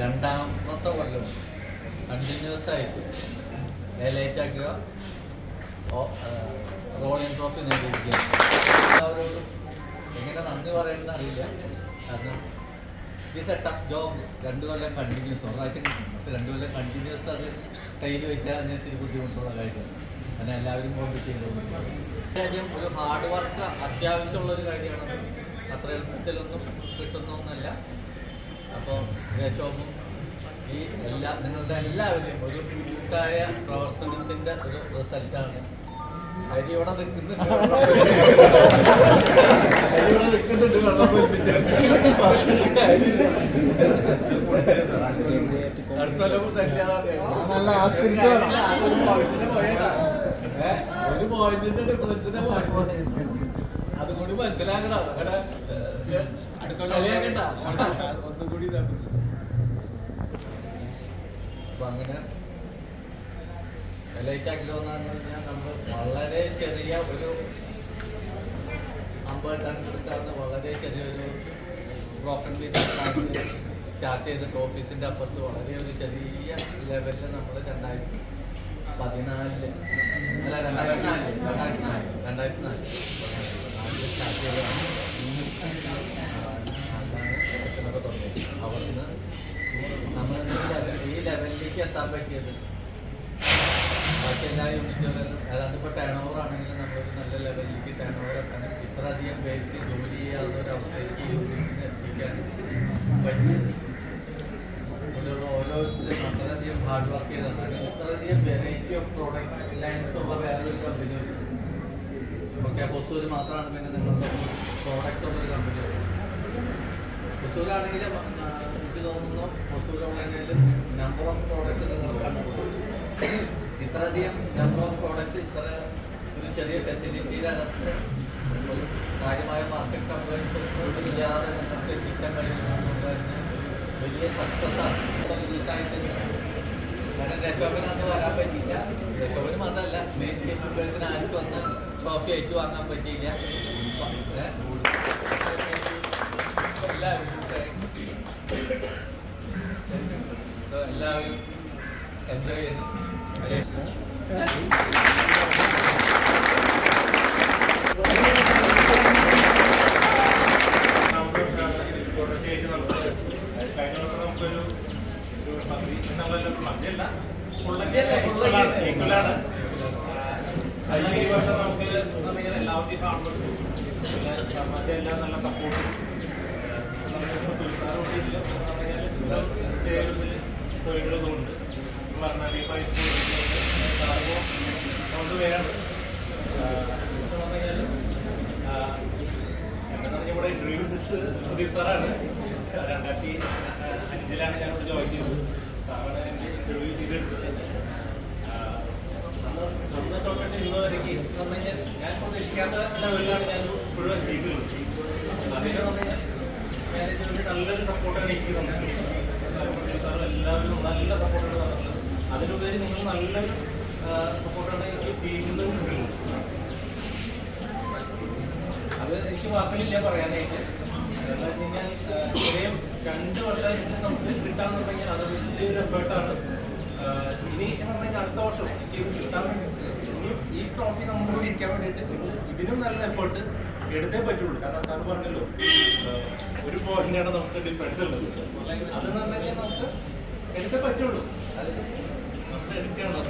രണ്ടാമത്തെ കൊല്ലം കണ്ടിന്യൂസ് ആയിട്ട് ലേറ്റാക്കുക rolling trophy നേടിയിരിക്കുകയാണ്. എല്ലാവരോടും എങ്ങനെ നന്ദി പറയുന്നത് അറിയില്ല. കാരണം ഇറ്റ്സ് എ ടഫ് ജോബ് രണ്ട് കൊല്ലം കണ്ടിന്യൂസ് ഒരു പ്രാവശ്യം രണ്ടു കൊല്ലം കണ്ടിന്യൂസ് അത് കയ്യിൽ വയ്ക്കാൻ തന്നെ ഇത്തിരി ബുദ്ധിമുട്ടുള്ള കാര്യമാണ്. അങ്ങനെ എല്ലാവരും കോമ്പറ്റ് ചെയ്തുകൊണ്ട് കാര്യം ഒരു ഹാർഡ് വർക്ക് അത്യാവശ്യമുള്ള ഒരു കാര്യമാണ്. അത്ര എളുപ്പത്തിലൊന്നും കിട്ടുന്ന ഒന്നല്ല അപ്പോൾ രേശോമും ഈ എല്ലാ നിങ്ങളുടെ എല്ലാവരെയും ഒരു കൂട്ടായ പ്രവർത്തനത്തിന്റെ ഒരു റിസൾട്ടാണ്. അരിയോടെ നിൽക്കുന്നുണ്ട്. ഒരു പോയിന്റിന്റെ ഡിഫറൻസിനെ അതും കൂടി മനസ്സിലാക്കണം. അങ്ങനെ കളിയാക്കണ്ട ഒന്നുകൂടി ഇതാക്കും അപ്പൊ അങ്ങനെ എലൈറ്റ് അഗ്ലോ എന്ന് പറഞ്ഞു നമ്മൾ വളരെ ചെറിയ ഒരു അമ്പത് ടൺ എടുക്കാവുന്ന വളരെ ചെറിയൊരു ബ്രോക്കൺ പീസ് സ്റ്റാർട്ട് ചെയ്തിട്ട് ഓഫീസിന്റെ അപ്പുറത്ത് വളരെ ഒരു ചെറിയ ലെവലിൽ നമ്മൾ രണ്ടായിരത്തി പതിനാലിൽ അല്ല രണ്ടായിരത്തി നാല് രണ്ടായിരത്തി നാല് രണ്ടായിരത്തി നാല് സ്റ്റാർട്ട് ചെയ്തതാണ് സെലക്ഷനൊക്കെ അവിടുന്ന് നമ്മൾ ഈ ലെവലിലേക്ക് എത്താൻ പറ്റിയത് ബാക്കി എല്ലാ യൂണിറ്റുകളിലും അതായത് ഇപ്പോൾ ടേൺ ഓവർ ആണെങ്കിലും നല്ല ലെവലിലേക്ക് ടേൺ ഓവർ എത്താൻ ഇത്രയധികം പേർക്ക് ജോലി ചെയ്യാവുന്ന ഒരു അവസ്ഥയിലേക്ക് യൂണിറ്റിനെ എത്തിക്കാൻ പറ്റിയത് ഓരോരുത്തരും അത്രയധികം ഹാർഡ് വർക്ക് ചെയ്താണ് വെറൈറ്റി ഓഫ് പ്രോഡക്റ്റ് ലൈൻസ് ഉള്ള വേറൊരു കമ്പനി ഓക്കെ ഹൊസൂര് മാത്രമാണ് പിന്നെ നിങ്ങളുടെ പ്രോഡക്റ്റ് ഉള്ളൊരു കമ്പനി ഹൊസൂരാണെങ്കിൽ എനിക്ക് തോന്നുന്നു ഹൊസൂരുള്ളതിൽ നമ്പർ ഓഫ് പ്രോഡക്റ്റ് നിങ്ങൾ കണ്ടുപോകും ഇത്രയധികം നമ്പർ ഓഫ് പ്രോഡക്റ്റ്സ് ഇത്ര ഒരു ചെറിയ ഫെസിലിറ്റിയിലകത്ത് കാര്യമായ മാർക്കറ്റ് കമ്പനി ഇല്ലാതെ നിങ്ങൾക്ക് എത്തിക്കാൻ കഴിയുന്നത് വലിയ സക്സസ് ആണ്. ദിവസമായിട്ട് കാരണം രശോഭന അന്ന് വരാൻ പറ്റിയില്ല. രശോഭന് മാത്രമല്ല മെയിൻ ടീം മെമ്പേഴ്സിന് ആർക്കും അന്ന് ട്രോഫി അയച്ചു വാങ്ങാൻ പറ്റിയില്ല. എല്ലാവരും എൻജോയ് ചെയ്യുന്നു കഴിഞ്ഞ ഈ വർഷം നമുക്ക് എല്ലാവരുടെയും കാണുന്നുണ്ട് എല്ലാം നല്ല സപ്പോർട്ടും കൊണ്ട് വേണം. ഇവിടെ ഇന്റർവ്യൂ പ്രദീപ് സാറാണ് രണ്ടായിരത്തി അഞ്ചിലാണ് ഞാൻ ഇവിടെ ജോയിൻ ചെയ്തത്. സാറാണ് എന്നെ ഇന്റർവ്യൂ ചെയ്തെടുത്തത് അന്ന് അന്ന് തൊട്ടിട്ട് ഇന്ന് വരയ്ക്ക് പറഞ്ഞു കഴിഞ്ഞാൽ ഞാൻ പ്രതീക്ഷിക്കാത്ത ലെവലിലാണ് ഞാൻ ഇപ്പോഴും എത്തിയിട്ടുള്ളത് അതിന് മാനേജ്മെന്റ് നല്ലൊരു സപ്പോർട്ടാണ് എനിക്ക് തന്നിട്ടുള്ളത് സാറും എല്ലാവരും നല്ല സപ്പോർട്ടാണ് തന്നിട്ടുള്ളത് അതിലുപരി നിങ്ങൾ നല്ലൊരു സപ്പോർട്ടാണ് എനിക്ക് ഫീൽഡിൽ നിന്ന് അത് എനിക്ക് വാക്കുകളില്ല പറയാനായിട്ട് എന്താ വെച്ച് കഴിഞ്ഞാൽ ഇത്രയും രണ്ട് വർഷമായിട്ട് നമുക്ക് കിട്ടാന്ന് പറഞ്ഞാൽ അത് വലിയൊരു എഫേർട്ടാണ് ഇനി എന്ന് പറഞ്ഞാൽ അടുത്ത വർഷം എനിക്ക് കിട്ടാൻ വേണ്ടി ഈ ട്രോഫി നമ്മുടെ കൂടെ ഇരിക്കാൻ വേണ്ടിയിട്ട് ഇതിനും നല്ല എഫേർട്ട് എടുത്തേ പറ്റുള്ളൂ. കാരണം സാർ പറഞ്ഞല്ലോ ഒരു പോയിന്റാണ് നമുക്ക് ഡിഫറൻസ് ഉള്ളത്. അത് നല്ല നമുക്ക് എടുത്തേ പറ്റുള്ളൂ. അത് നമ്മൾ എടുക്കണം